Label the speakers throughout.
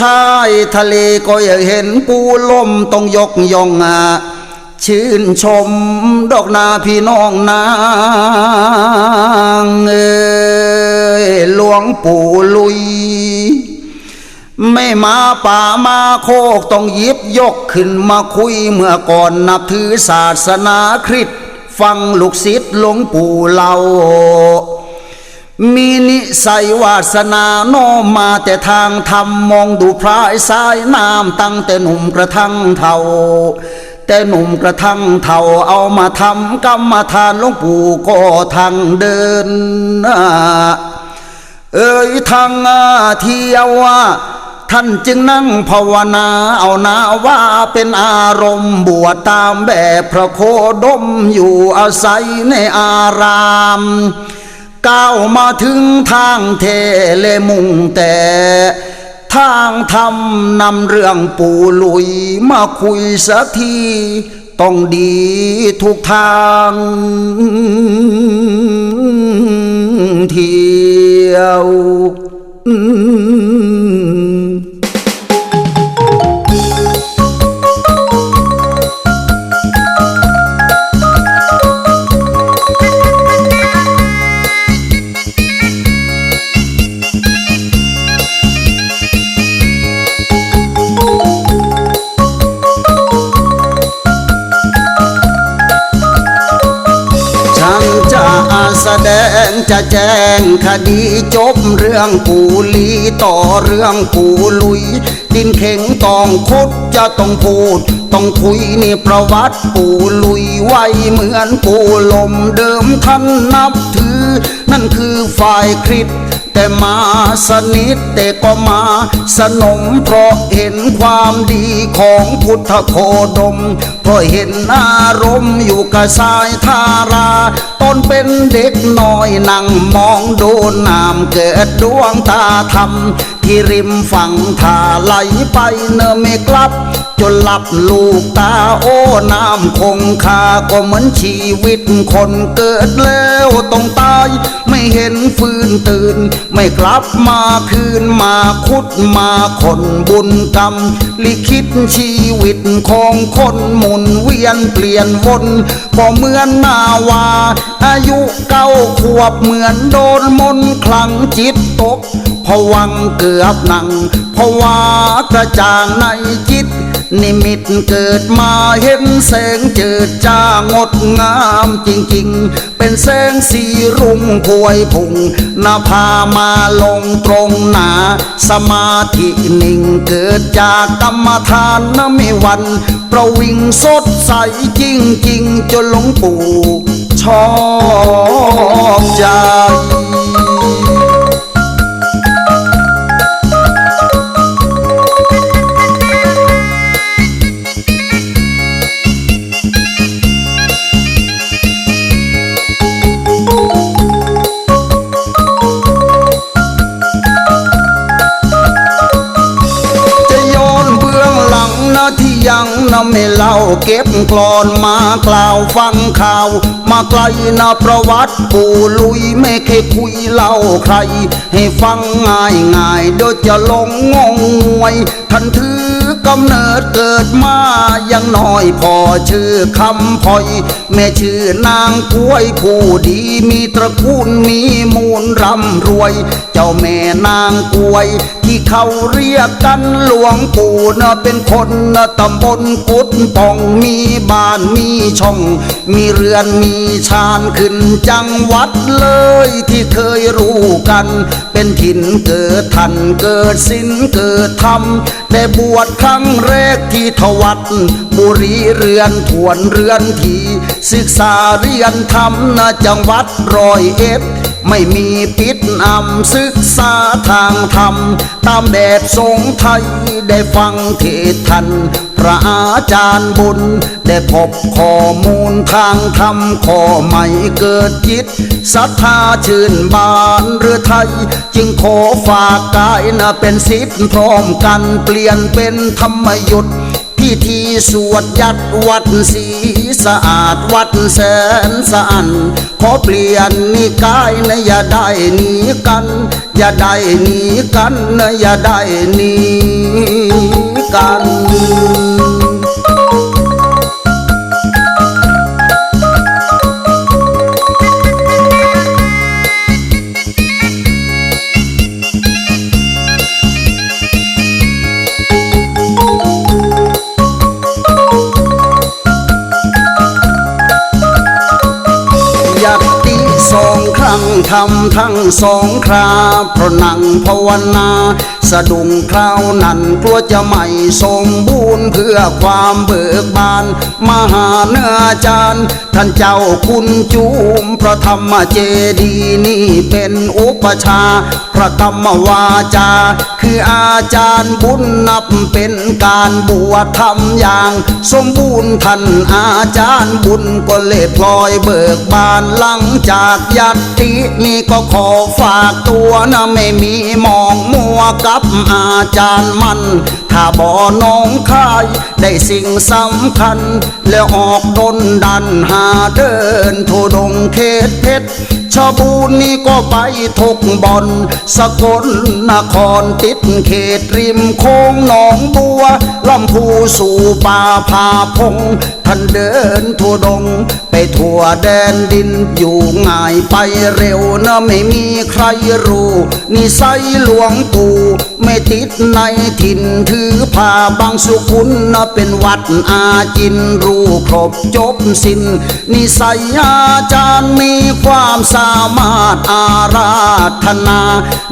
Speaker 1: ชายทะเลก็อยากเห็นปูล่มต้องยกย่องอะชื่นชมดอกนาพี่น้องนางเอ้ยหลวงปู่ลุย ไม่มาป่ามาโคกต้องยิบยกขึ้นมาคุยเมื่อก่อนนับถือศาสนาคริสต์ฟังลูกศิษย์หลวงปู่เล่า มีนิสัยวาสนาโนมมาแต่ทางธรรมมองดูพระสายน้ำตั้งแต่หนุ่มกระทั่งเทาแต่หนุ่มกระทั่งเทาเอามาทำกรรมฐานหลวงปู่ก็ทางเดิน เอ่ยทางเที่ยวว่าท่านจึงนั่งภาวนาเอานาว่าเป็นอารมณ์บวชตามแบบพระโคดมอยู่อาศัยในอาราม ก้าวมาถึงทางเทเลมุงแต่ ทางธรรมนำเรื่องปู่ลุยมาคุยสักทีต้องดีทุกทางที แสดงจะแจ้งคดีจบเรื่องปูลีต่อเรื่องปูลุย ดินเข่งต้องคุดจะต้องพูด ต้องคุยนี่ประวัติปูลุยไว้เหมือนปูลมเดิมท่านนับถือ นั่นคือฝ่ายคริสต์ แต่มาสนิทแต่ก็มาสนมเพราะเห็นความดีของพุทธโคดม เพราะเห็นอารมณ์อยู่กับสายทาราตอนเป็นเด็กน้อยนั่งมองดูน้ำเกิดดวงตาธรรม ที่ริมฝั่งทาไหลไปเนอไม่กลับ จนหลับลูกตาโอ้น้ำคงคาก็เหมือนชีวิตคนเกิดแล้วต้องตาย ไม่เห็นฟื้นตื่น ไม่กลับมาคืนมาคุดมาคนบุญกรรม ลิขิตชีวิตของคนหมุนเวียนเปลี่ยนวนบ่เหมือนนาวา อายุเก้าขวบเหมือนโดนมนคลังจิตตกผวังเกือบหนังพะวากระจ่างในจิต นิมิตเกิดมาเห็นแสงเจิดจ้างดงามจริงๆ เป็นแสงสีรุ่งพวยพุ่งนาพามาลงตรงหนา สมาธินิ่งเกิดจากกรรมฐานนะไม่หวัน ประวิงสดใสจริงๆจนหลงปู่ชอบใจ เก็บกลอนมากล่าวฟังข่าว มาไกลนะประวัติปู่ลุยไม่เคยคุยเล่าใคร ให้ฟังง่ายง่ายเดี๋ยวจะลงงงงวยท่านถือกำเนิดเกิดมายังน้อยพอชื่อคำพอย แม่ชื่อนางกล้วยผู้ดีมีตระกูลมีมูลร่ำรวย เจ้าแม่นางกล้วยที่เขาเรียกกันหลวงปู่นะเป็นคนนะตำบลกุดป่องมีบ้านมีช่อง มีเรือนมีชานขึ้นจังหวัดเลยที่เคยรู้กัน เป็นถิ่นเกิดทันเกิดสินเกิดธรรมได้บวชครั้งแรกที่ทวัดบุรีเรือนถวนเรือนทีศึกษาเรียนธรรมนะจังหวัดร้อยเอ็ด ไม่มีปิดอำศึกษาทางธรรม ตามแดดทรงไทยได้ฟังเทศทัน พระอาจารย์บุญ ได้พบข้อมูลทางธรรมข้อใหม่เกิดจิตศรัทธาชื่นบานเรือไทย จึงขอฝากกายนะเป็นสิทธิ์พร้อมกันเปลี่ยนเป็นธรรมยุทธ พิธีสวดยัดวัดสีสะอาดวัดแสนสะอันขอเปลี่ยนนิกายนะอย่าได้หนีกัน อย่าได้หนีกันนะอย่าได้หนีกัน สองคราเพราะนั่งภาวนา สะดุ้งคราวนั้นกลัวจะไม่สมบูรณ์เพื่อความเบิกบาน มหาเนื้อาจารย์ท่านเจ้าคุณจูมพระธรรมเจดีนี่เป็นอุปชา พระธรรมวาจา คืออาจารย์บุญนับเป็นการบวชธรรมอย่าง สมบูรณ์ท่านอาจารย์บุญก็เลยพลอยเบิกบานหลังจากยัตตินี่ก็ขอฝากตัวนะไม่มีมองมัวกับอาจารย์มัน ถ้าบ่อน้องคายได้สิ่งสำคัญ แล้วออกดนดันหาเดินทุดงเขตเพชรชาวบูรณ์นี่ก็ไปทุกบอน สกลนครติดเขตริมโค้งหนองบัวลำพูสู่ป่าพาพง ท่านเดินทุดง ไปทั่วแดนดินอยู่ง่ายไปเร็วนะไม่มีใครรู้นิสัยหลวงปู่ไม่ติดในถิ่นถือผ้าบางสุขุนนะเป็นวัดอาจินรู้ครบจบสิ้นนิสัยอาจารย์มีความสามารถอาราธนา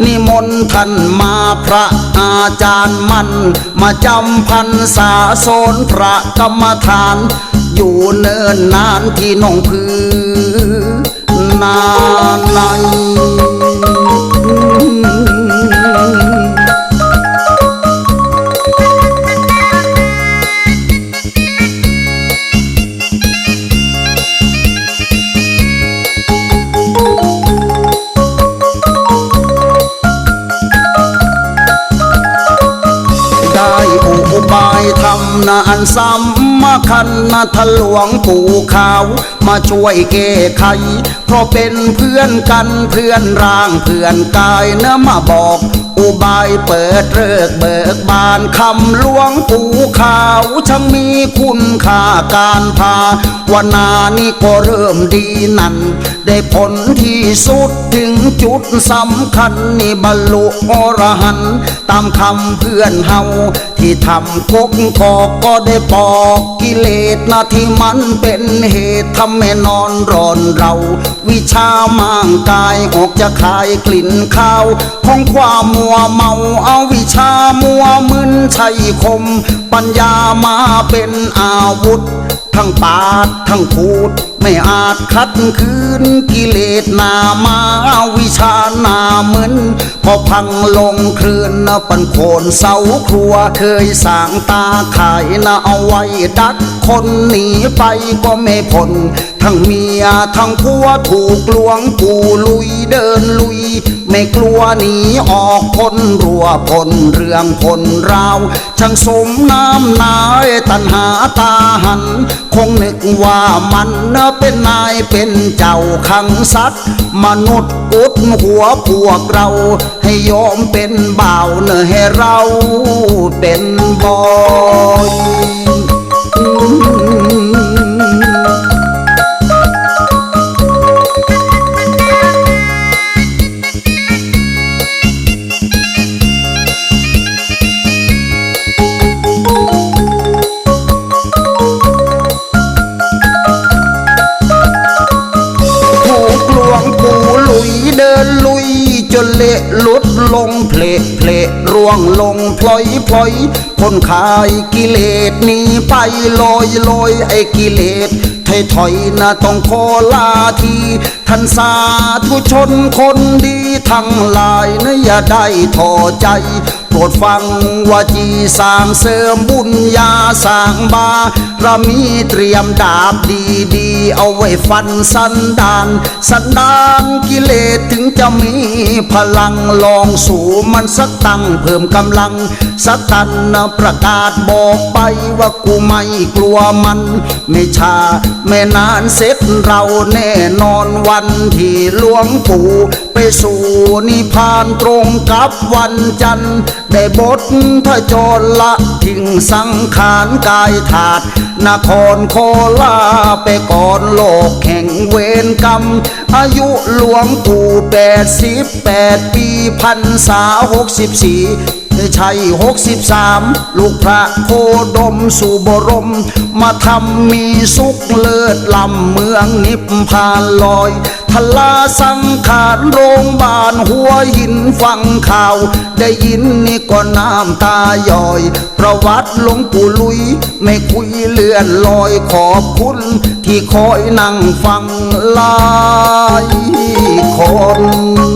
Speaker 1: นิมนต์ท่านมาพระอาจารย์มัน มาจำพรรษาโซนพระกรรมฐาน อยู่เนินนานที่นองพือนานใน บายทำนานซ้ำมาคันนาทะลวงปู่ขาว มาช่วยแก้ไข เพราะเป็นเพื่อนกันเพื่อนร่างเพื่อนกายเนื้อมาบอก อุบายเปิดเลิกเบิกบานคำหลวงปู่ขาวช่างมีคุณค่าการพาวนานี่ก็เริ่มดีนั่น ได้ผลที่สุดถึงจุดสำคัญนี่บรรลุอรหันต์ตามคำเพื่อนเฮาที่ทำกกกอกก็ได้ปอกกิเลสนะที่มันเป็นเหตุทำให้นอนร้อนเรา วิชามางกายออกจะคายกลิ่นข้าว ของความมัวเมาเอาวิชามัวมึนใช่คม ปัญญามาเป็นอาวุธ ทั้งปาดทั้งพูด ไม่อาจคัดคืนกิเลสนามาวิชาหนามึนพอพังลงคลื่นนะปันโคนเสาครัวเคยสางตาขายนะเอาไว้ดัก คนหนีไปก็ไม่พ้นทั้งเมียทั้งผัวถูกลวงปูลุยเดินลุย ไม่กลัวหนีออกพ้นรัวพนเรื่องพ้นราว ช่างสมน้ำนายตันหาตาหัน คงนึกว่ามันเนอเป็นนายเป็นเจ้าขังสัตว์ มนุษย์อุดหัวพวกเรา ให้ยอมเป็นบ่าวเนอให้เราเป็นบอย ลุดลงเพลเพลร่วงลงพลอยพลอยคนขายกิเลสนีไปลอยลอยไอ้กิเลสถอยถอยนะต้องขอลาทีท่านสาธุชนคนดีทั้งหลายนะอย่าได้ท้อใจ โปรดฟังว่าจีสร้างเสริมบุญญาสร้างบาเรามีเตรียมดาบดีๆเอาไว้ฟันสันดาน สันดานกิเลสถึงจะมีพลังลองสู่มันสักตั้งเพิ่มกำลังสัตันประกาศบอกไปว่ากูไม่กลัวมัน ไม่ชาไม่นานเสร็จเราแน่นอนวันที่หลวงปู่ไปสู่นิพพานตรงกับวันจันทร์ ได้บทพระโจรละทิ้งสังขารกายถาดนครโคลาไปก่อนโลกแห่งเวรกรรม อายุหลวงปู่แปดสิบแปดปีพันษาหกสิบสี่ ไม่ใช่หกสิบสามลูกพระโคดมสู่บรม มาทำมีสุขเลิศลำเมืองนิพพานลอยทลาสังขารโรงบาลหัวหินฟังข่าว ได้ยินนี่ก็น้ำตาย่อย ประวัติหลวงปู่ลุย ไม่คุยเลื่อนลอยขอบคุณ ที่คอยนั่งฟังลายคน